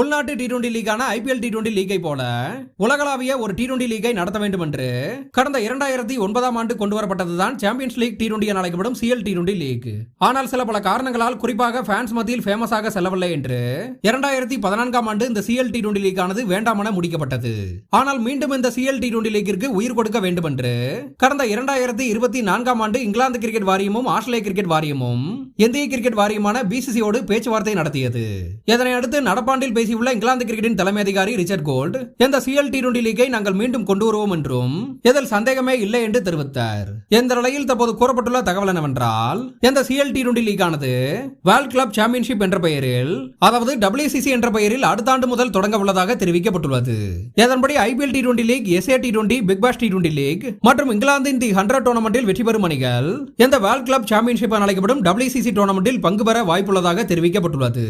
உள்நாட்டு T twenty லீகான IPL T twenty லீகை போல உலகளாவிய ஒரு டி டுவெண்டி லீகை நடத்த வேண்டும் என்று கடந்த இரண்டாயிரத்தி ஒன்பதாம் ஆண்டு கொண்டு வரப்பட்டதுதான் சாம்பியன்ஸ் லீக் டி டுவெண்டி என அழைக்கப்படும் சிஎல் டி டுவெண்டி லீக். ஆனால் சில பல காரணங்களால் குறிப்பாக ஃபேன்ஸ் மத்தியில் ஃபேமஸாக செல்லவில்லை என்று இரண்டாயிரத்தி பதினான்காம் ஆண்டு இந்த சிஎல் டி டுவெண்டி லீக் ஆனது வேண்டாமென முடிக்கப்பட்டது. ஆனால் மீண்டும் இந்த சிஎல் டி டுவெண்டி லீக்கிற்கு உயிர் கொடுக்க வேண்டும் என்று கடந்த இரண்டாயிரத்தி இருபத்தி நான்காம் ஆண்டு இங்கிலாந்து கிரிக்கெட் வாரியமும் ஆஸ்திரேலிய கிரிக்கெட் வாரியமும் இந்திய கிரிக்கெட் வாரியமான பிசிசியோடு பேச்சுவார்த்தை நடத்தியது. இதனை அடுத்து நடப்பாண்டில் பேசியுள்ள இங்கிலாந்து கிரிக்கெட்டின் தலைமை அதிகாரி ரிச்சர்ட் கோல்ட் இந்த சிஎல் டி டுவெண்டி லீக்கை நாங்கள் மீண்டும் கொண்டு வருவோம் என்றும் இதில் சந்தேகமே இல்லை என்று தெரிவித்தார். இந்த நிலையில் தற்போது கூறப்பட்டுள்ள தகவல் என்னவென்றால் எந்த சிஎல் டி டுவெண்டி லீக்கானது வேர்ல்ட் கிளப் சாம்பியன்ஷிப் என்ற பெயரில் அதாவது டபிள்யூசிசி என்ற பெயரில் அடுத்த ஆண்டு முதல் தொடங்க உள்ளதாக தெரிவிக்கப்பட்டுள்ளது. இதன்படி IPL T twenty league SA T twenty Big Bash T twenty league மற்றும் இங்கிலாந்தின் தி ஹண்ட்ரட் டோர்னமெண்டில் வெற்றி பெறும் அணிகள் இந்த வேர்ல்ட் கிளப் சாம்பியன்ஷிப் என அழைக்கப்படும் டபிள்யூசிசி டோர்னமெண்டில் பங்கு பெற வாய்ப்புள்ளதாக தெரிவிக்கப்பட்டுள்ளது.